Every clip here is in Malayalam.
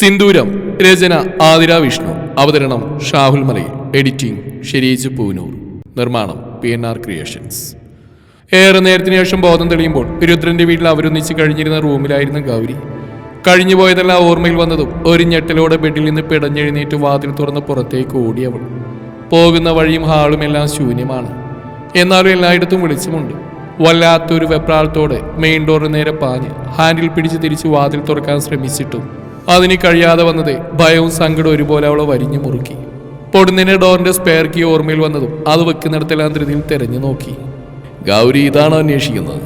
സിന്ദൂരം രചന ആതിര വിഷ്ണു അവതരണം ഷാഹുൽ മലയിൽ എഡിറ്റിംഗ് ഷെരീജ് പൂനൂർ നിർമ്മാണം പി എൻ ആർ ക്രിയേഷൻസ് ഏറെ നേരത്തിന് ശേഷം ബോധം തെളിയുമ്പോൾ രുദ്രന്റെ വീട്ടിൽ അവരൊന്നിച്ച് കഴിഞ്ഞിരുന്ന റൂമിലായിരുന്നു ഗൗരി. കഴിഞ്ഞു പോയതെല്ലാം ഓർമ്മയിൽ വന്നതും ഒരു ഞെട്ടലോടെ ബെഡിൽ നിന്ന് പിടഞ്ഞെഴുന്നേറ്റ് വാതിൽ തുറന്ന് പുറത്തേക്ക് ഓടിയവൾ പോകുന്ന വഴിയും ഹാളും എല്ലാം ശൂന്യമാണ്. എന്നാലും എല്ലായിടത്തും വെളിച്ചമുണ്ട്. വല്ലാത്തൊരു വെപ്രാളത്തോടെ മെയിൻ ഡോറിന് നേരെ പാഞ്ഞ് ഹാൻഡിൽ പിടിച്ച് തിരിച്ച് വാതിൽ തുറക്കാൻ ശ്രമിച്ചിട്ടും അതിന് കഴിയാതെ വന്നത് ഭയവും സങ്കടവും ഒരുപോലെ അവളെ വരിഞ്ഞു മുറുക്കി. പൊടുന്നിനെ ഡോറിന്റെ സ്പെയർ കീ ഓർമ്മയിൽ വന്നതും അത് വെക്കുന്നിടത്തെല്ലാം ധൃതിയിൽ തെരഞ്ഞു നോക്കി. ഗൗരി ഇതാണ് അന്വേഷിക്കുന്നത്.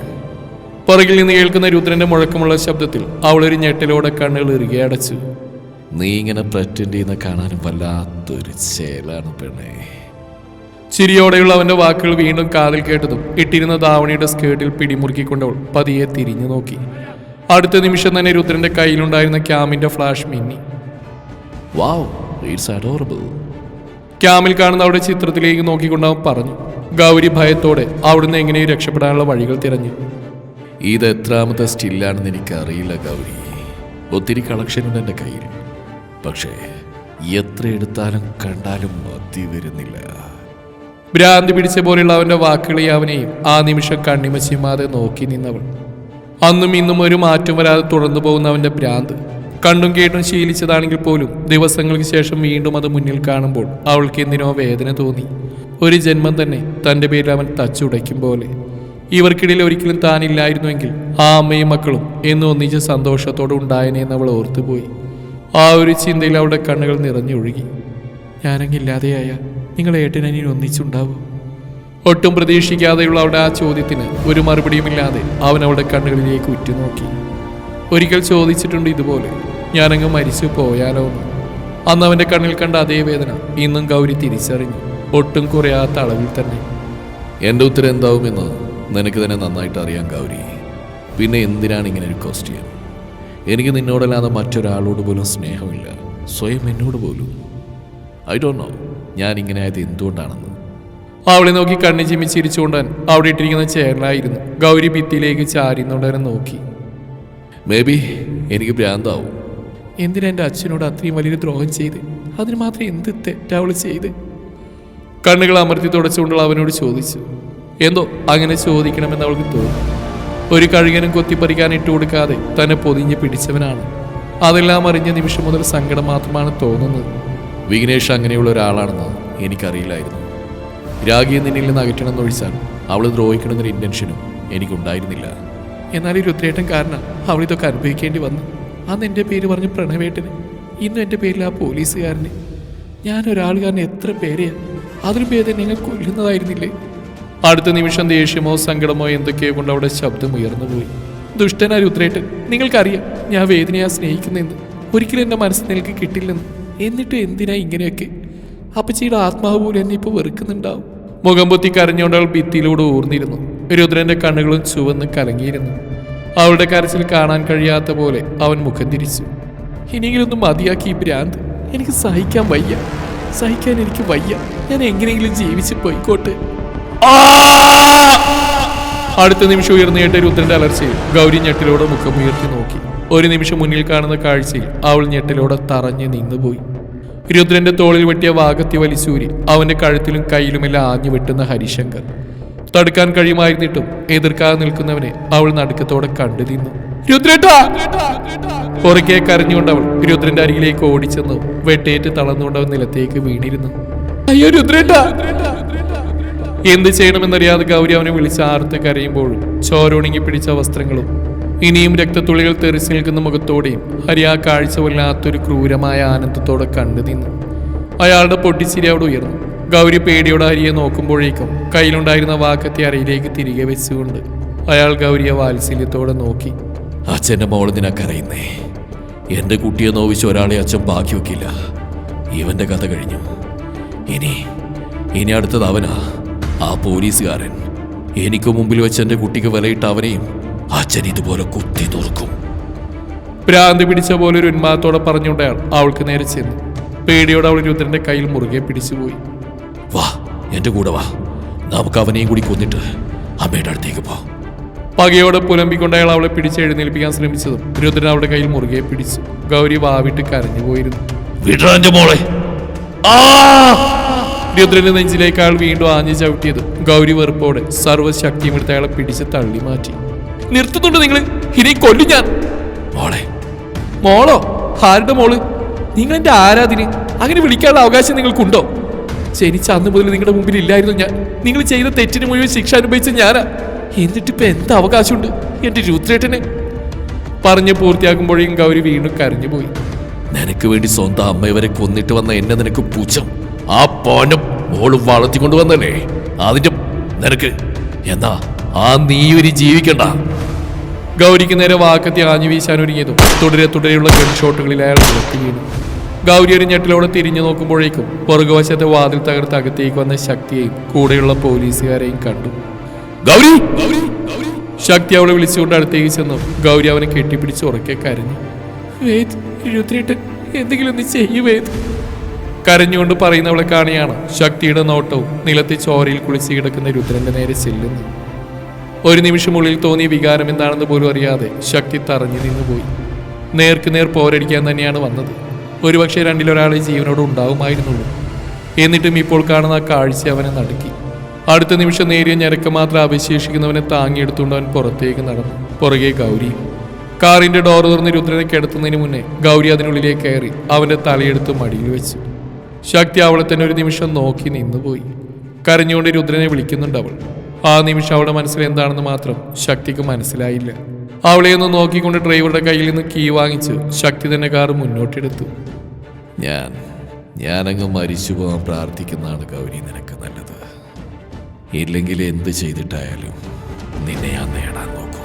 പുറകിൽ നിന്ന് കേൾക്കുന്ന രുദ്രന്റെ മുഴക്കമുള്ള ശബ്ദത്തിൽ അവളൊരു ഞെട്ടലോടെ കണ്ണുകൾ ഇറുകെ അടച്ചു. നീ ഇങ്ങനെ പ്രറ്റൻഡ് ചെയ്യുന്ന കാണാനും വല്ലാത്തൊരു ചേലാണ് പെണ്ണേ. ചിരിയോടെയുള്ള അവന്റെ വാക്കുകൾ വീണ്ടും കാതിൽ കേട്ടതും ഇട്ടിരുന്ന ദാവണിയുടെ സ്കേർട്ടിൽ പിടിമുറുക്കിക്കൊണ്ടവൾ പതിയെ തിരിഞ്ഞു നോക്കി. അടുത്ത നിമിഷം തന്നെ രുദ്രന്റെ കയ്യിലുണ്ടായിരുന്ന ക്യാമിന്റെ ഫ്ലാഷ് മിന്നി. വാവ് ഇറ്റ്സ് അഡോറബിൾ ക്യാമിൽ കാണുന്ന അവിടെ ചിത്രത്തിലേക്ക് നോക്കിക്കൊണ്ട് അവൻ പറഞ്ഞു ഗൗരി ഭയത്തോടെ അവിടുന്ന് എങ്ങനെയും രക്ഷപ്പെടാനുള്ള വഴികൾ തിരഞ്ഞു. ഇത് എത്രാമത്തെ സ്റ്റില്ലാണെന്ന് എനിക്ക് അറിയില്ല ഗൗരി. ഒത്തിരി കളക്ഷൻ ഉണ്ട് എന്റെ കയ്യിൽ. പക്ഷേ എത്ര എടുത്താലും കണ്ടാലും മതി വരുന്നില്ല. ഭ്രാന്തി പിടിച്ച പോലെയുള്ള അവന്റെ വാക്കുകളെ അവനെയും ആ നിമിഷം കണ്ണിമച്ചിമാതെ നോക്കി നിന്നവൾ. അന്നും ഇന്നും ഒരു മാറ്റം വരാതെ തുടർന്നു പോകുന്ന അവന്റെ ഭ്രാന്ത്. കണ്ടും കേട്ടും ശീലിച്ചതാണെങ്കിൽ പോലും ദിവസങ്ങൾക്ക് ശേഷം വീണ്ടും അത് മുന്നിൽ കാണുമ്പോൾ അവൾക്ക് എന്തിനോ വേദന തോന്നി. ഒരു ജന്മം തന്നെ തന്റെ പേരിൽ അവൻ തച്ചുടയ്ക്കും പോലെ. ഇവർക്കിടയിൽ ഒരിക്കലും താനില്ലായിരുന്നുവെങ്കിൽ ആ അമ്മയും മക്കളും എന്നും ഒന്നിച്ച് സന്തോഷത്തോടെ ഉണ്ടായനെന്ന് അവൾ ഓർത്തുപോയി. ആ ഒരു ചിന്തയിൽ അവളുടെ കണ്ണുകൾ നിറഞ്ഞൊഴുകി. ഞാനങ്ങില്ലാതെയായ നിങ്ങൾ ഏട്ടനെ ഒന്നിച്ചുണ്ടാവൂ? ഒട്ടും പ്രതീക്ഷിക്കാതെയുള്ള അവളുടെ ആ ചോദ്യത്തിന് ഒരു മറുപടിയുമില്ലാതെ അവൻ അവളുടെ കണ്ണുകളിലേക്ക് ഉറ്റുനോക്കി. ഒരിക്കൽ ചോദിച്ചിട്ടുണ്ട് ഇതുപോലെ ഞാനങ്ങ് മരിച്ചു പോയാലോ എന്ന്. അന്ന് അവന്റെ കണ്ണിൽ കണ്ട അതേ വേദന ഇന്നും ഗൗരി തിരിച്ചറിഞ്ഞു. ഒട്ടും കുറയാത്ത അളവിൽ തന്നെ. എന്റെ ഉത്തരം എന്താവുമെന്ന് നിനക്ക് തന്നെ നന്നായിട്ട് അറിയാം ഗൗരി. പിന്നെ എന്തിനാണ് ഇങ്ങനെ ഒരു ക്വസ്റ്റ്യൻ എനിക്ക് നിന്നോടല്ലാതെ മറ്റൊരാളോട് പോലും സ്നേഹമില്ല. സ്വയം എന്നോട് പോലും. ഐ ഡോണ്ട് നോ ഞാൻ ഇങ്ങനെ ആയത് എന്തുകൊണ്ടാണെന്ന്. അവളെ നോക്കി കണ്ണു ചിമ്മി ചിരിച്ചുകൊണ്ട് അവിടെ ഇട്ടിരിക്കുന്ന ചെയറിലായിരുന്നു. ഗൗരി ഭിത്തിയിലേക്ക് ചാരിന്നുണ്ടവനെ നോക്കി. മേ ബി എനിക്ക് ഭ്രാന്താവും. എന്തിനാ എന്റെ അച്ഛനോട് അത്രയും വലിയൊരു ദ്രോഹം ചെയ്ത്? അതിന് മാത്രം എന്ത് തെറ്റാ അവൾ ചെയ്ത്? കണ്ണുകൾ അമർത്തി തുടച്ചുകൊണ്ടുള്ള അവനോട് ചോദിച്ചു. എന്തോ അങ്ങനെ ചോദിക്കണമെന്ന് അവൾക്ക് തോന്നി. ഒരു കഴുകനും കൊത്തിപ്പറിക്കാൻ ഇട്ടുകൊടുക്കാതെ തന്നെ പൊതിഞ്ഞ് പിടിച്ചവനാണ്. അതെല്ലാം അറിഞ്ഞ നിമിഷം മുതൽ സങ്കടം മാത്രമാണ് തോന്നുന്നത്. വിഘ്നേഷ് അങ്ങനെയുള്ള ഒരാളാണെന്ന് എനിക്കറിയില്ലായിരുന്നു. രാഗിയെ നിന്നിൽ നിന്ന് അകറ്റണമെന്ന് ഒഴിച്ചാൽ അവൾ ദ്രോഹിക്കണമെന്നൊരു ഇന്റൻഷനും എനിക്കുണ്ടായിരുന്നില്ല. എന്നാൽ ഈ രുദ്രേട്ടൻ കാരണം അവൾ ഇതൊക്കെ അനുഭവിക്കേണ്ടി വന്നു. അന്ന് എന്റെ പേര് പറഞ്ഞ പ്രണവേട്ടന് ഇന്നും എന്റെ പേരിൽ ആ പോലീസുകാരന്. ഞാൻ ഒരാൾ കാരണം എത്ര പേരെയാണ് അതിലും ഭേദം നിങ്ങൾ കൊല്ലുന്നതായിരുന്നില്ലേ? അടുത്ത നിമിഷം ദേഷ്യമോ സങ്കടമോ എന്തൊക്കെയോ കൊണ്ട് അവിടെ ശബ്ദം ഉയർന്നുപോയി ദുഷ്ടനാ രുദ്രേട്ടൻ നിങ്ങൾക്കറിയാം ഞാൻ വേദനയാ സ്നേഹിക്കുന്നെന്ന് ഒരിക്കലും എന്റെ മനസ്സിൽ നിങ്ങൾക്ക് കിട്ടില്ലെന്ന്. എന്നിട്ട് എന്തിനാ ഇങ്ങനെയൊക്കെ? അപ്പച്ചിയുടെ ആത്മാവ് പോലും എന്നെ ഇപ്പോൾ വെറുക്കുന്നുണ്ടാവും. മുഖം പൊത്തി കരഞ്ഞുകൊണ്ട് അവൾ ഭിത്തിയിലൂടെ ഊർന്നിരുന്നു. രുദ്രന്റെ കണ്ണുകളും ചുവന്ന് കലങ്ങിയിരുന്നു. അവളുടെ കരച്ചിൽ കാണാൻ കഴിയാത്ത പോലെ അവൻ മുഖം തിരിച്ചു. ഇനിയെങ്കിലൊന്നും മതിയാക്കി ഭ്രാന്ത്. എനിക്ക് സഹിക്കാൻ വയ്യ. സഹിക്കാൻ എനിക്ക് വയ്യ. ഞാൻ എങ്ങനെയെങ്കിലും ജീവിച്ച് പോയിക്കോട്ടെ. അടുത്ത നിമിഷം ഉയർന്നു കേട്ട രുദ്രന്റെ അലർച്ചയിൽ ഗൗരി ഞെട്ടിലൂടെ മുഖം ഉയർത്തി നോക്കി. ഒരു നിമിഷം മുന്നിൽ കാണുന്ന കാഴ്ചയിൽ അവൾ ഞെട്ടിലൂടെ തറഞ്ഞു നിന്നുപോയി. രുദ്രന്റെ തോളിൽ വെട്ടിയ വാഗത്തി വലിസൂരി അവന്റെ കഴുത്തിലും കയ്യിലുമെല്ലാം ആഞ്ഞു വെട്ടുന്ന ഹരിശങ്കർ. തടുക്കാൻ കഴിയുമായിരുന്നിട്ടും എതിർക്കാതെ നിൽക്കുന്നവനെ അവൾ നടുക്കത്തോടെ കണ്ടു രുദ്രേട്ടാ! പുറകെ കരഞ്ഞുകൊണ്ട് അവൾ രുദ്രന്റെ അരികിലേക്ക് ഓടിച്ചെന്ന് വെട്ടേറ്റ് തളർന്നുകൊണ്ട് നിലത്തേക്ക് വീണിരുന്നു. അയ്യോ രുദ്രേട്ടാ! എന്ത് ചെയ്യണമെന്നറിയാതെ ഗൗരി അവനെ വിളിച്ച് ആർത്ത് കരയുമ്പോഴും ചോരോണങ്ങി പിടിച്ച വസ്ത്രങ്ങളും ഇനിയും രക്തത്തുള്ളികൾ തെറിച്ചു നിൽക്കുന്ന മുഖത്തോടെയും ഹരി ആ കാഴ്ച വല്ലാത്തൊരു ക്രൂരമായ ആനന്ദത്തോടെ കണ്ടു നിന്നു. അയാളുടെ പൊട്ടിച്ചിരി അവിടെ ഉയർന്നു. ഗൗരി പേടിയോടെ ഹരിയെ നോക്കുമ്പോഴേക്കും കയ്യിലുണ്ടായിരുന്ന വാക്കത്തെ അരയിലേക്ക് തിരികെ വെച്ചുകൊണ്ട് അയാൾ ഗൗരിയെ വാത്സല്യത്തോടെ നോക്കി. അച്ഛന്റെ മോൾ നിനക്കറിയുന്നേ എന്റെ കുട്ടിയെ നോവിച്ച് ഒരാളെ അച്ഛൻ ബാക്കി വെക്കില്ല ഇവന്റെ കഥ കഴിഞ്ഞു. ഇനി ഇനി അടുത്തത് അവനാ ആ പോലീസുകാരൻ. എനിക്ക് മുമ്പിൽ വെച്ച് എന്റെ കുട്ടിക്ക് വിലയിട്ട് അവനെയും അച്ഛൻ ഇതുപോലെ കുത്തി നുറുക്കും ഭ്രാന്തി പിടിച്ച പോലെ ഒരു ഉന്മാദത്തോടെ പറഞ്ഞുകൊണ്ട് അയാൾ അവൾക്ക് നേരെ ചെന്നു. പേടിയോടെ അവൾ രുദ്രന്റെ കയ്യിൽ മുറുകെ പിടിച്ചുപോയി. വാ എന്റെ കൂടെ വാ. നമുക്ക് അവനെയും കൂടി കൊന്നിട്ട് അമ്മയുടെ അടുത്തേക്ക് പോ. പകയോടെ പുലമ്പിക്കൊണ്ട് അയാൾ അവളെ പിടിച്ച് എഴുന്നേൽപ്പിക്കാൻ ശ്രമിച്ചതും രുദ്രൻ അവളുടെ കയ്യിൽ മുറുകെ പിടിച്ചു. ഗൗരി വാവിട്ട് കരഞ്ഞു പോയിരുന്നു മോളെ. രുദ്രന്റെ നെഞ്ചിലേക്ക് അയാൾ വീണ്ടും ആഞ്ഞു ചവിട്ടിയത് ഗൗരി വെറുപ്പോടെ സർവശക്തിയും എടുത്ത് അയാളെ പിടിച്ച് തള്ളി മാറ്റി നിർത്തുന്നുണ്ട് നിങ്ങൾ ഇനി കൊല്ലു ഞാൻ. മോളെ മോളോ ആരുടെ മോൾ? നിങ്ങൾ എന്റെ ആരാധന അങ്ങനെ വിളിക്കാനുള്ള അവകാശം നിങ്ങൾക്കുണ്ടോ? ജനിച്ച അന്ന് മുതൽ നിങ്ങളുടെ മുമ്പിൽ ഇല്ലായിരുന്നു ഞാൻ. നിങ്ങൾ ചെയ്ത തെറ്റിന് മുഴുവൻ ശിക്ഷ അനുഭവിച്ച ഞാനാ. എന്നിട്ട് ഇപ്പൊ എന്ത് അവകാശമുണ്ട് എന്റെ രുദ്രേട്ടനെ? പറഞ്ഞ് പൂർത്തിയാക്കുമ്പോഴേക്കും ഗൗരി വീണ്ടും കരഞ്ഞുപോയി നിനക്ക് വേണ്ടി സ്വന്തം അമ്മയവരെ കൊന്നിട്ട് വന്ന എന്നെ നിനക്ക് പൂച്ചം ആ പോനും മോളും വളർത്തിക്കൊണ്ട് വന്നല്ലേ? അതിന്റെ നിനക്ക്. എന്നാ ആ നീ ഒരു ജീവിക്കണ്ട. ഗൗരിക്ക് നേരെ വാക്കത്തി ആഞ്ഞു വീശാൻ ഒരുങ്ങിയത്. തുടരെ തുടരെയുള്ള ഗൺഷോട്ടുകളിൽ അയാൾ നിലത്ത് വീണു ഗൗരി ഒരു ഞെട്ടിലോടെ തിരിഞ്ഞു നോക്കുമ്പോഴേക്കും പുറകുവശത്തെ വാതിൽ തകർത്ത് അകത്തേക്ക് വന്ന ശക്തിയെയും കൂടെയുള്ള പോലീസുകാരെയും കണ്ടു. ഗൗരി! ശക്തി അവളെ വിളിച്ചുകൊണ്ട് അടുത്തേക്ക് ചെന്നു. ഗൗരി അവനെ കെട്ടിപ്പിടിച്ച് ഉറക്കെ കരഞ്ഞു. രുദ്രേട്ടൻ എന്തെങ്കിലും ഒന്ന് ചെയ്യൂ വേദ്. കരഞ്ഞുകൊണ്ട് പറയുന്നവളെ കാണിയാണ് ശക്തിയുടെ നോട്ടവും നിലത്തെ ചോരയിൽ കുളിച്ച് കിടക്കുന്ന രുദ്രന്റെ നേരെ ചെല്ലുന്നു ഒരു നിമിഷമുള്ളിൽ തോന്നിയ വികാരം എന്താണെന്ന് പോലും അറിയാതെ ശക്തി തറഞ്ഞു നിന്നുപോയി. നേർക്ക് നേർ പോരടിക്കാൻ തന്നെയാണ് വന്നത്. ഒരുപക്ഷെ രണ്ടിലൊരാളെ ജീവനോട് ഉണ്ടാവുമായിരുന്നുള്ളൂ. എന്നിട്ടും ഇപ്പോൾ കാണുന്ന കാഴ്ച അവനെ നടുക്കി. അടുത്ത നിമിഷം നേരിയ ഞരക്കം മാത്രം അവശേഷിക്കുന്നവനെ താങ്ങിയെടുത്തുകൊണ്ട് അവൻ പുറത്തേക്ക് നടന്നു. പുറകെ ഗൗരി. കാറിന്റെ ഡോർ തുറന്ന് രുദ്രനെ കിടത്തുന്നതിന് മുന്നേ ഗൗരി അതിനുള്ളിലേക്ക് കയറി അവന്റെ തലയെടുത്ത് മടിയിൽ വെച്ചു. ശക്തി അവളെ തന്നെ ഒരു നിമിഷം നോക്കി നിന്നുപോയി. കരഞ്ഞുകൊണ്ട് രുദ്രനെ വിളിക്കുന്നുണ്ട് അവൾ. ആ നിമിഷം അവളുടെ മനസ്സിൽ എന്താണെന്ന് മാത്രം ശക്തിക്ക് മനസ്സിലായില്ല. അവളെ ഒന്ന് നോക്കിക്കൊണ്ട് ഡ്രൈവറുടെ കയ്യിൽ നിന്ന് കീ വാങ്ങിച്ച് ശക്തി തന്നെ കാർ മുന്നോട്ടെടുത്തു. ഞാൻ ഞാനങ്ങ് മരിച്ചു പോകാൻ പ്രാർത്ഥിക്കുന്നതാണ് ഗൗരി നിനക്ക് നല്ലത്. ഇല്ലെങ്കിൽ എന്ത് ചെയ്തിട്ടായാലും നിന്നെ ഞാൻ നേടാൻ നോക്കും.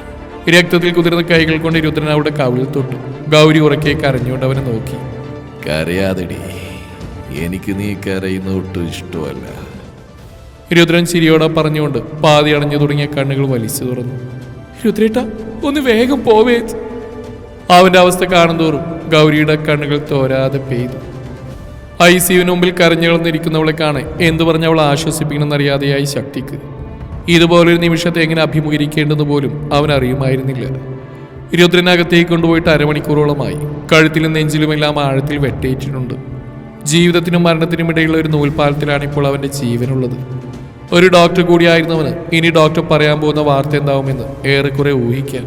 രക്തത്തിൽ കുതിർന്ന കൈകൾ കൊണ്ട് രുദ്രൻ അവിടെ കവിളിൽ തൊട്ടു. ഗൗരി ഉറക്കെ കരഞ്ഞുകൊണ്ട് അവനെ നോക്കി. കരയാതെടി. എനിക്ക് നീ കരയുന്ന ഒട്ടും ഇഷ്ടമല്ല. രുദ്രൻ ചിരിയോടെ പറഞ്ഞുകൊണ്ട് പാതി അടഞ്ഞു തുടങ്ങിയ കണ്ണുകൾ വലിച്ചു തുറന്നു. രുദ്രേട്ട ഒന്ന് വേഗം പോവേ. അവന്റെ അവസ്ഥ കാണുന്തോറും ഗൗരിയുടെ കണ്ണുകൾ തോരാതെ പെയ്തു. ഐ സിയുവിന് മുമ്പിൽ കരഞ്ഞുകളന്നിരിക്കുന്നവളെ കാണെ എന്തു പറഞ്ഞ് അവൾ ആശ്വസിപ്പിക്കണമെന്നറിയാതെയായി ശക്തിക്ക്. ഇതുപോലൊരു നിമിഷത്തെ എങ്ങനെ അഭിമുഖീകരിക്കേണ്ടെന്ന് പോലും അവൻ അറിയുമായിരുന്നില്ല. രുദ്രനകത്തേക്ക് കൊണ്ടുപോയിട്ട് അരമണിക്കൂറോളമായി കഴുത്തിലും നെഞ്ചിലുമെല്ലാം ആഴത്തിൽ വെട്ടേറ്റിട്ടുണ്ട്. ജീവിതത്തിനും മരണത്തിനും ഇടയിലുള്ള ഒരു നൂൽപ്പാലത്തിലാണ് ഇപ്പോൾ അവന്റെ ജീവനുള്ളത്. ഒരു ഡോക്ടർ കൂടിയായിരുന്നവന് ഇനി ഡോക്ടർ പറയാൻ പോകുന്ന വാർത്ത എന്താവുമെന്ന് ഏറെക്കുറെ ഊഹിക്കാൻ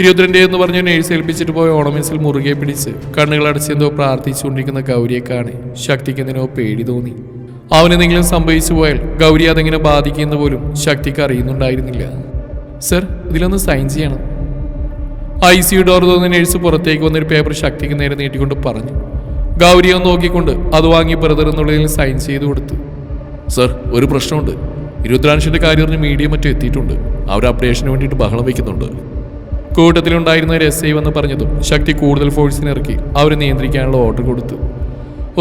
ഇരുപത്തിരണ്ട് എന്ന് പറഞ്ഞ് നേഴ്സ് ഏൽപ്പിച്ചിട്ട് പോയ ഓണമിൻസിൽ മുറുകെ പിടിച്ച് കണ്ണുകൾ അടച്ചെന്തോ പ്രാർത്ഥിച്ചുകൊണ്ടിരിക്കുന്ന ഗൗരിയെ കാണി ശക്തിക്ക് എന്തിനോ പേടി തോന്നി. അവനെന്തെങ്കിലും സംഭവിച്ചു പോയാൽ ഗൗരി അതെങ്ങനെ ബാധിക്കുമെന്ന് പോലും ശക്തിക്ക് അറിയുന്നുണ്ടായിരുന്നില്ല. സർ ഇതിലൊന്ന് സൈൻ ചെയ്യണം. ഐ സി യു ഡോർ തോന്നുന്ന നേഴ്സ് പുറത്തേക്ക് വന്നൊരു പേപ്പർ ശക്തിക്ക് നേരെ നീട്ടിക്കൊണ്ട് പറഞ്ഞു. ഗൗരിയെ നോക്കിക്കൊണ്ട് അത് വാങ്ങി ബ്രദർ എന്നുള്ളതിൽ സൈൻ ചെയ്തു കൊടുത്തു. സർ ഒരു പ്രശ്നമുണ്ട്. ഇരുപത്തിരാൻഷിന്റെ കാര്യം പറഞ്ഞ് മീഡിയ മറ്റും എത്തിയിട്ടുണ്ട്. അവർ അപ്ഡേഷന് വേണ്ടിയിട്ട് ബഹളം വയ്ക്കുന്നുണ്ട് കൂട്ടത്തിലുണ്ടായിരുന്ന ഒരു എസ് ഐ വന്ന് പറഞ്ഞതും ശക്തി കൂടുതൽ ഫോഴ്സിന് ഇറക്കി അവരെ നിയന്ത്രിക്കാനുള്ള ഓർഡർ കൊടുത്തു.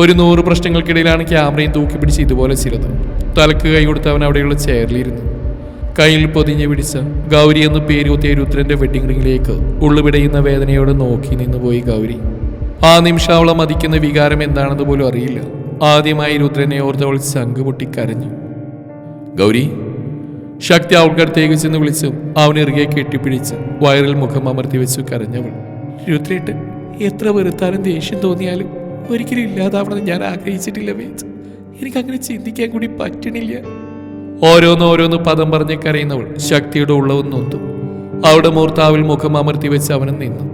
ഒരു നൂറ് പ്രശ്നങ്ങൾക്കിടയിലാണ് ക്യാമറയും തൂക്കി പിടിച്ച് ഇതുപോലെ ചിലത് തലക്ക് കൈ കൊടുത്ത് അവൻ അവിടെയുള്ള ചെയറിലിരുന്നു. കയ്യിൽ പൊതിഞ്ഞ് പിടിച്ച ഗൗരി എന്ന് പേര് കുത്തിയ രുദ്രന്റെ വെഡിങ് റിങ്ങിലേക്ക് ഉള്ളുപിടയുന്ന വേദനയോടെ നോക്കി നിന്നുപോയി ഗൗരി. ആ നിമിഷം അവളെ മതിക്കുന്ന വികാരം എന്താണെന്ന് പോലും അറിയില്ല. ആദ്യമായി രുദ്രനെ ഓർത്തവൾ അവൾ ശംഖ് പൊട്ടി കരഞ്ഞു ഗൗരി? ശക്തി അവൾക്കടുത്തേക്ക് ചെന്ന് വിളിച്ചു അവനിറുകെ കെട്ടിപ്പിടിച്ച് വയറിൽ മുഖം അമർത്തി വെച്ചു കരഞ്ഞവൾ. രുദ്രേട്ടൻ എത്ര വെറുത്താലും ദേഷ്യം തോന്നിയാലും ഒരിക്കലും ഇല്ലാതാവണമെന്ന് ഞാൻ ആഗ്രഹിച്ചിട്ടില്ല വേച്ച് എനിക്ക് അങ്ങനെ ചിന്തിക്കാൻ കൂടി പറ്റണില്ല. ഓരോന്ന് ഓരോന്ന് പദം പറഞ്ഞ് കരയുന്നവൾ ശക്തിയുടെ ഉള്ളവും നൊന്തു. അവിടെ മൂർത്താവിൽ മുഖം അമർത്തി വെച്ച് അവനും നിന്നു.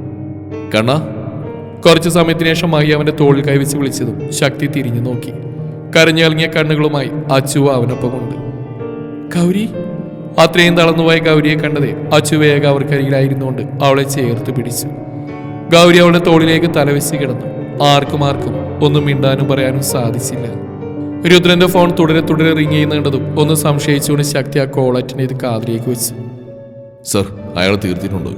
കണ്ണ കുറച്ചു സമയത്തിന് ശേഷം അവന്റെ തോളിൽ കൈവച്ച് വിളിച്ചതും ശക്തി തിരിഞ്ഞു നോക്കി. കരഞ്ഞിറങ്ങിയ കണ്ണുകളുമായി അച്ചു അവനൊപ്പമുണ്ട്. ഗൗരി അത്രയും തളർന്നുപോയ ഗൗരിയെ കണ്ടതേ അച്ചു വേഗം അവർക്കരികിലായിരുന്നുകൊണ്ട് അവളെ ചേർത്ത് പിടിച്ചു. ഗൗരി അവളുടെ തോളിലേക്ക് തലവെച്ച് കിടന്നു. ആർക്കും ആർക്കും ഒന്നും മിണ്ടാനും പറയാനും സാധിച്ചില്ല. രുദ്രന്റെ ഫോൺ തുടരെ തുടരെ റിങ് ചെയ്യുന്നുണ്ടതും ഒന്ന് സംശയിച്ചുകൊണ്ട് ശക്തി ആ കോൾ അറ്റൻഡ് കാതിലേക്ക് വെച്ചു. സർ അയാൾ തീർത്തിട്ടുണ്ട്?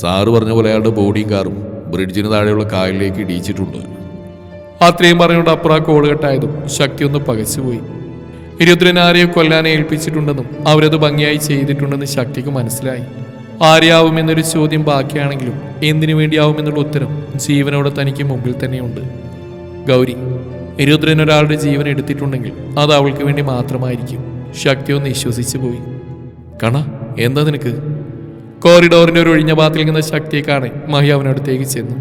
സാറ് പറഞ്ഞ പോലെ അയാളുടെ ബോഡിയും കാറും ബ്രിഡ്ജിന് താഴെയുള്ള കായലിലേക്ക് ഇടിയിച്ചിട്ടുണ്ട്. അത്രയും പറഞ്ഞുകൊണ്ട് അപ്പുറ കോളുകെട്ടായതും കോൾ കെട്ടായതും ശക്തി ഒന്ന് പകച്ചുപോയി. രുദ്രൻ ആരെയോ കൊല്ലാനെ ഏൽപ്പിച്ചിട്ടുണ്ടെന്നും അവരത് ഭംഗിയായി ചെയ്തിട്ടുണ്ടെന്ന് ശക്തിക്ക് മനസ്സിലായി. ആരെയാവുമെന്നൊരു ചോദ്യം ബാക്കിയാണെങ്കിലും എന്തിനു വേണ്ടിയാവുമെന്നുള്ള ഉത്തരം ജീവനോടെ തനിക്ക് മുമ്പിൽ തന്നെയുണ്ട്. ഗൗരി ഇരുപത്തിരൻ ഒരാളുടെ ജീവൻ എടുത്തിട്ടുണ്ടെങ്കിൽ അത് അവൾക്ക് വേണ്ടി മാത്രമായിരിക്കും. ശക്തി ഒന്ന് വിശ്വസിച്ചു പോയി കണ എന്താ നിനക്ക്? കോറിഡോറിന്റെ ഒരു ഒഴിഞ്ഞ ഭാഗത്തിൽ നിന്ന ശക്തിയെ കാണാൻ മഹി അവനടുത്തേക്ക് ചെന്നു.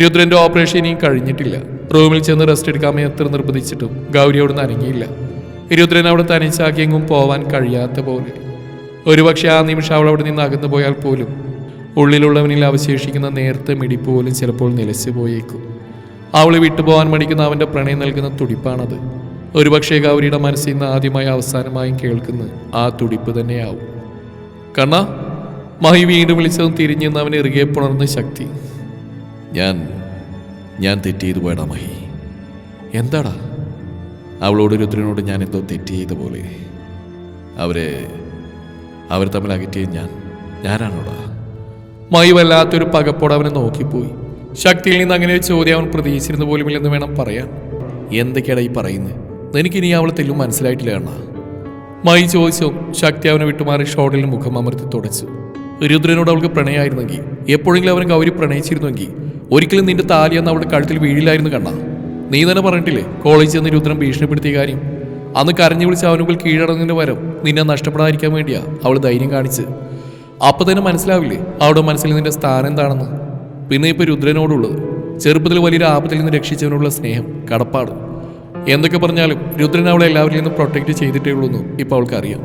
രുദ്രന്റെ ഓപ്പറേഷൻ ഇനിയും കഴിഞ്ഞിട്ടില്ല. റൂമിൽ ചെന്ന് റെസ്റ്റ് എടുക്കാമേ എത്ര നിർബന്ധിച്ചിട്ടും ഗൗരി അവിടുന്ന് അനങ്ങിയില്ല. രുദ്രൻ അവിടെ തനിച്ചാക്കി എങ്ങും പോവാൻ കഴിയാത്ത പോലെ. ഒരുപക്ഷെ ആ നിമിഷം അവൾ അവിടെ നിന്ന് അകന്നു പോയാൽ പോലും ഉള്ളിലുള്ളവനിൽ അവശേഷിക്കുന്ന നേരത്തെ മിടിപ്പ് പോലും ചിലപ്പോൾ നിലച്ചു പോയേക്കും. അവളെ വിട്ടുപോകാൻ മടിക്കുന്ന അവന്റെ പ്രണയം നൽകുന്ന തുടിപ്പാണത്. ഒരുപക്ഷെ ഗൗരിയുടെ മനസ്സിൽ നിന്ന് ആദ്യമായി അവസാനമായും കേൾക്കുന്ന ആ തുടിപ്പ് തന്നെയാവും. കണ്ണ മഹി വീണ്ടും വിളിച്ചതും തിരിഞ്ഞെന്ന് അവനെ ഇറുകെ പുണർന്ന ശക്തി. ഞാൻ ഞാൻ തെറ്റിയത് പോയടാ മഹി. എന്താടാ? അവളോട് രുദ്രനോട് ഞാൻ എന്തോ തെറ്റിയത് പോലെ. അവരെ അവർ തമ്മിൽ അകറ്റിയത് ഞാൻ ഞാനാണോടാ? മഹി വല്ലാത്തൊരു പകപ്പോടെ അവനെ നോക്കിപ്പോയി. ശക്തിയിൽ നിന്ന് അങ്ങനെ ഒരു ചോദ്യം അവൻ പ്രതീക്ഷിച്ചിരുന്നു പോലുമില്ലെന്ന് വേണം പറയാൻ. എന്തൊക്കെയാണ് ഈ പറയുന്നത് എനിക്കിനി അവളെ തെല്ലും മനസ്സിലായിട്ടില്ല മൈ ചോദിച്ചു. ശക്തി അവനെ വിട്ടുമാറി ഷോട്ടിൽ മുഖം അമർത്തി തുടച്ചു. രുദ്രനോട് അവൾക്ക് പ്രണയമായിരുന്നെങ്കിൽ എപ്പോഴെങ്കിലും അവൻ ഗൗരി പ്രണയിച്ചിരുന്നെങ്കിൽ ഒരിക്കലും നിന്റെ താലി അന്ന് അവളുടെ കഴുത്തിൽ വീഴില്ലായിരുന്നു കണ്ണ. നീ തന്നെ പറഞ്ഞിട്ടില്ലേ കോളേജിൽ ചെന്ന് രുദ്രൻ ഭീഷണിപ്പെടുത്തിയ കാര്യം? അന്ന് കരഞ്ഞു വിളിച്ച് അവനുകൾ കീഴടങ്ങുന്നതിന് വരം നിന്നെ നഷ്ടപ്പെടാതിരിക്കാൻ വേണ്ടിയാ അവൾ ധൈര്യം കാണിച്ച് അപ്പം തന്നെ മനസ്സിലാവില്ലേ അവളുടെ മനസ്സിൽ നിന്റെ സ്ഥാനം എന്താണെന്ന്? പിന്നെ ഇപ്പോൾ രുദ്രനോടുള്ളത് ചെറുപ്പത്തിൽ വലിയൊരു ആപത്തിൽ നിന്ന് രക്ഷിച്ചവനുള്ള സ്നേഹം കടപ്പാട്. എന്തൊക്കെ പറഞ്ഞാലും രുദ്രൻ അവളെ എല്ലാവരിൽ നിന്നും പ്രൊട്ടക്റ്റ് ചെയ്തിട്ടേ ഉള്ളൂ എന്ന് ഇപ്പോൾ അവൾക്ക് അറിയാം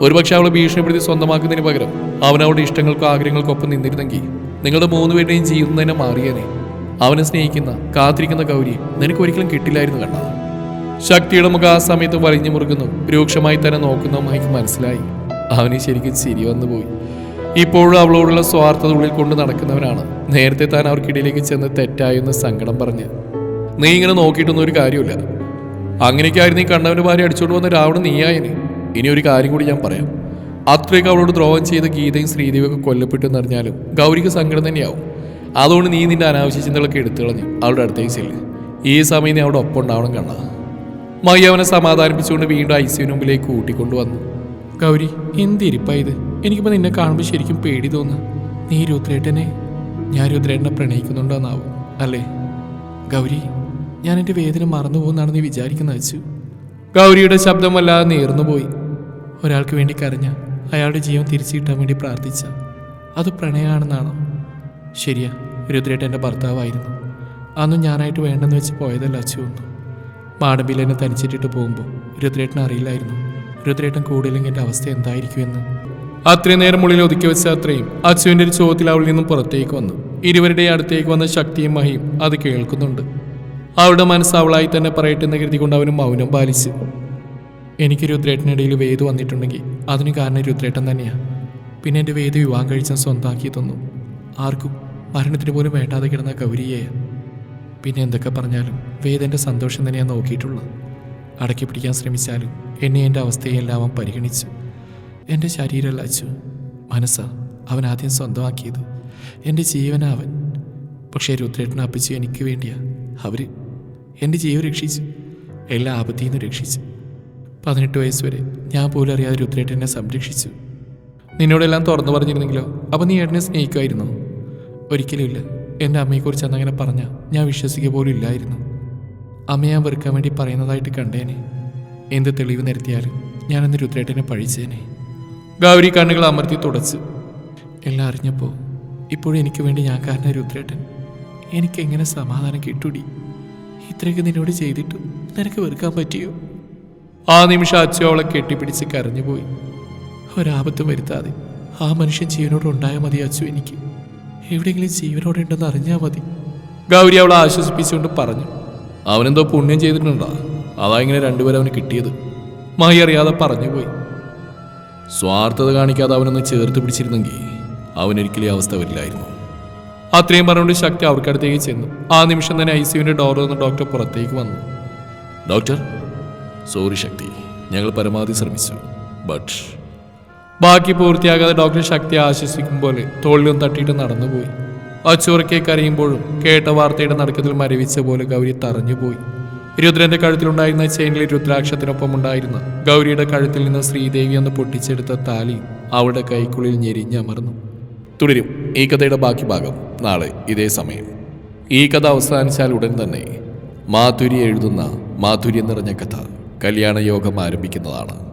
ഒരുപക്ഷെ അവളെ ഭീഷണിപ്പെടുത്തി സ്വന്തമാക്കുന്നതിന് പകരം അവൻ അവളുടെ ഇഷ്ടങ്ങൾക്കും ആഗ്രഹങ്ങൾക്കൊപ്പം നിന്നിരുന്നെങ്കിൽ നിങ്ങളുടെ മൂന്നുപേരുടെയും ജീവിതം തന്നെ മാറിയേനെ. അവനെ സ്നേഹിക്കുന്ന കാത്തിരിക്കുന്ന ഗൗരി നിനക്ക് ഒരിക്കലും കിട്ടില്ലായിരുന്നു കണ്ട ശക്തിയുടെ മുഖം ആ സമയത്ത് വലിഞ്ഞു മുറുകുന്നു. രൂക്ഷമായി തന്നെ നോക്കുന്ന മൈക്ക് മനസ്സിലായി. അവന് ശരിക്കും ചിരി വന്നു പോയി. ഇപ്പോഴും അവളോടുള്ള സ്വാർത്ഥത ഉള്ളിൽ കൊണ്ട് നടക്കുന്നവനാണ്. നേരത്തെ താൻ അവർക്കിടയിലേക്ക് ചെന്ന് തെറ്റായെന്ന് സങ്കടം പറഞ്ഞ്. നീ ഇങ്ങനെ നോക്കിയിട്ടൊന്നും ഒരു കാര്യമില്ല അങ്ങനെയൊക്കെ ആയിരുന്നു നീ കണ്ണവന്റെ ഭാര്യ അടിച്ചുകൊണ്ട് വന്ന രാവണ നീയായനെ. ഇനി ഒരു കാര്യം കൂടി ഞാൻ പറയാം. അത്രയൊക്കെ അവളോട് ദ്രോഹം ചെയ്ത ഗീതയും ശ്രീദേവി ഒക്കെ കൊല്ലപ്പെട്ടു എന്നറിഞ്ഞാലും ഗൗരിക്ക് സങ്കടം തന്നെയാവും. അതുകൊണ്ട് നീ നിന്റെ അനാവശ്യ ചിന്തകളൊക്കെ എടുത്തു കളഞ്ഞു അവളുടെ അടുത്തേക്ക് ചെല്ല്. ഈ സമയം നീ അവിടെ ഒപ്പം ഉണ്ടാവണം കണ്ണ. മൈ അവനെ സമാധാനിപ്പിച്ചുകൊണ്ട് വീണ്ടും ഐ സിയുന് മുമ്പിലേക്ക് കൂട്ടിക്കൊണ്ടുവന്നു ഗൗരി എന്തിരിപ്പാ ഇത് എനിക്കിപ്പോൾ നിന്നെ കാണുമ്പോൾ ശരിക്കും പേടി തോന്നുക നീ രുദ്രേട്ടനെ ഞാൻ രുദ്രേട്ടനെ പ്രണയിക്കുന്നുണ്ടോന്നാവും അല്ലേ? ഗൗരി ഞാൻ എന്റെ വേദന മറന്നു പോകുന്നാണ് നീ വിചാരിക്കുന്ന വെച്ചു ഗൗരിയുടെ ശബ്ദമല്ലാതെ നേർന്നുപോയി. ഒരാൾക്ക് വേണ്ടി കരഞ്ഞ അയാളുടെ ജീവൻ തിരിച്ചു കിട്ടാൻ വേണ്ടി പ്രാർത്ഥിച്ച. അത് പ്രണയമാണെന്നാണോ ശരിയാ രുദ്രേട്ട് എന്റെ ഭർത്താവായിരുന്നു. അന്ന് ഞാനായിട്ട് വേണ്ടെന്ന് വെച്ച് പോയതല്ല അച്ചു ഒന്നും മാടമ്പിൽ എന്നെ തനിച്ചിട്ടിട്ട് പോകുമ്പോൾ രുദ്രേട്ടൻ അറിയില്ലായിരുന്നു. രുദ്രേട്ടൻ കൂടുതലെങ്കിൽ എന്റെ അവസ്ഥ എന്തായിരിക്കുമെന്ന് അത്രയും നേരം ഉള്ളിൽ ഒതുക്കി വെച്ച അത്രയും അച്ചുവിന്റെ ഒരു ചോദ്യത്തിൽ അവളിൽ നിന്നും പുറത്തേക്ക് വന്നു. ഇരുവരുടെയും അടുത്തേക്ക് വന്ന ശക്തിയും മഹിയും അത് കേൾക്കുന്നുണ്ട്. അവളുടെ മനസ്സ് അവളായി തന്നെ പറയട്ടെന്ന് കരുതി കരുതിക്കൊണ്ട് അവനും മൗനം പാലിച്ചു എനിക്ക് രുദ്രേട്ടനിടയിൽ വേദു വന്നിട്ടുണ്ടെങ്കിൽ അതിന് കാരണം രുദ്രേട്ടൻ തന്നെയാണ് പിന്നെ എന്റെ വേദ വിവാഹം കഴിച്ച സ്വന്തമാക്കി തന്നു. ആർക്കും മരണത്തിന് പോലും വേണ്ടാതെ കിടന്ന ഗൗരിയെ. പിന്നെ എന്തൊക്കെ പറഞ്ഞാലും വേദന്റെ സന്തോഷം തന്നെയാണ് നോക്കിയിട്ടുള്ളത് അടക്കി പിടിക്കാൻ ശ്രമിച്ചാലും എന്നെ എന്റെ അവസ്ഥയെല്ലാം അവൻ പരിഗണിച്ചു. എന്റെ ശരീരമല്ല അച്ചു. മനസ്സാ അവൻ ആദ്യം സ്വന്തമാക്കിയത്. എന്റെ ജീവനാവൻ പക്ഷേ രുദ്രേട്ടൻ അപ്പിച്ചു എനിക്ക് വേണ്ടിയാ. അവർ എന്റെ ജീവൻ രക്ഷിച്ചു. എല്ലാ ആപത്തിയിൽ നിന്ന് രക്ഷിച്ചു. പതിനെട്ട് വയസ്സ് വരെ. ഞാൻ പോലും അറിയാതെ രുദ്രേട്ടനെ സംരക്ഷിച്ചു. നിന്നോടെല്ലാം തുറന്നു പറഞ്ഞിരുന്നെങ്കിലോ? അപ്പം നീ ഏട്ടനെ സ്നേഹിക്കുമായിരുന്നോ? ഒരിക്കലുമില്ല എന്റെ അമ്മയെക്കുറിച്ച് അന്നങ്ങനെ പറഞ്ഞ ഞാൻ വിശ്വസിക്കുക പോലും ഇല്ലായിരുന്നു. അമ്മ ഞാൻ വെറുക്കാൻ വേണ്ടി പറയുന്നതായിട്ട് കണ്ടേനെ. എന്ത് തെളിവ് നിരത്തിയാലും ഞാനന്ന് രുദ്രേട്ടനെ പഴിച്ചേനെ. ഗൗരി കണ്ണുകൾ അമർത്തി തുടച്ച്. എല്ലാം അറിഞ്ഞപ്പോൾ ഇപ്പോഴും എനിക്ക് വേണ്ടി ഞാൻ കാരണം രുദ്രേട്ടൻ. എനിക്കെങ്ങനെ സമാധാനം കിട്ടൂടി? ഇത്രയൊക്കെ നിന്നോട് ചെയ്തിട്ടും നിനക്ക് വെറുക്കാൻ പറ്റിയോ? ആ നിമിഷം അച്ഛ അവളെ കെട്ടിപ്പിടിച്ച് കരഞ്ഞുപോയി. ഒരാപത്തും വരുത്താതെ ആ മനുഷ്യൻ ജീവനോട് ഉണ്ടായാൽ മതി അച്ചു എനിക്ക്. എവിടെയെങ്കിലും ജീവനോടെ ഉണ്ടെന്ന് അറിഞ്ഞാൽ മതി. ഗൗരി അവളെ ആശ്വസിപ്പിച്ചുകൊണ്ട് പറഞ്ഞു. അവനെന്തോ പുണ്യം ചെയ്തിട്ടുണ്ടോ? അതാ ഇങ്ങനെ രണ്ടുപേരും അവന് കിട്ടിയത്. മായി അറിയാതെ പറഞ്ഞുപോയി. സ്വാർത്ഥത കാണിക്കാതെ അവനൊന്ന് ചേർത്ത് പിടിച്ചിരുന്നെങ്കിൽ അവനൊരിക്കലും അവസ്ഥ വരില്ലായിരുന്നു. അത്രയും പറഞ്ഞുകൊണ്ട് ശക്തി അവർക്കടുത്തേക്ക് ചെന്നു. ആ നിമിഷം തന്നെ ഐ സിയുവിന്റെ ഡോർ നിന്ന് ഡോക്ടർ പുറത്തേക്ക് വന്നു. ഡോക്ടർ? സോറി ശക്തി ഞങ്ങൾ പരമാവധി ശ്രമിച്ചു. ബട്ട് ബാക്കി പൂർത്തിയാകാതെ ഡോക്ടർ ശക്തി ആശ്വസിക്കും പോലെ തോളിലും തട്ടിയിട്ട് നടന്നുപോയി. അച്ചുറക്കെ കരയുമ്പോഴും കേട്ട വാർത്തയുടെ നടക്കത്തിൽ മരവിച്ച പോലെ ഗൗരി തറഞ്ഞുപോയി. രുദ്രന്റെ കഴുത്തിലുണ്ടായിരുന്ന ചെയിനിൽ രുദ്രാക്ഷത്തിനൊപ്പം ഉണ്ടായിരുന്ന ഗൗരിയുടെ കഴുത്തിൽ നിന്ന് ശ്രീദേവി എന്ന് പൊട്ടിച്ചെടുത്ത താലി അവളുടെ കൈക്കുള്ളിൽ ഞെരിഞ്ഞമർന്നു. തുടരും ഈ കഥയുടെ ബാക്കി ഭാഗം നാളെ ഇതേ സമയം. ഈ കഥ അവസാനിച്ചാൽ ഉടൻ തന്നെ മാധുരി എഴുതുന്ന മാധുര്യം നിറഞ്ഞ കഥ. കല്യാണ യോഗം ആരംഭിക്കുന്നതാണ്.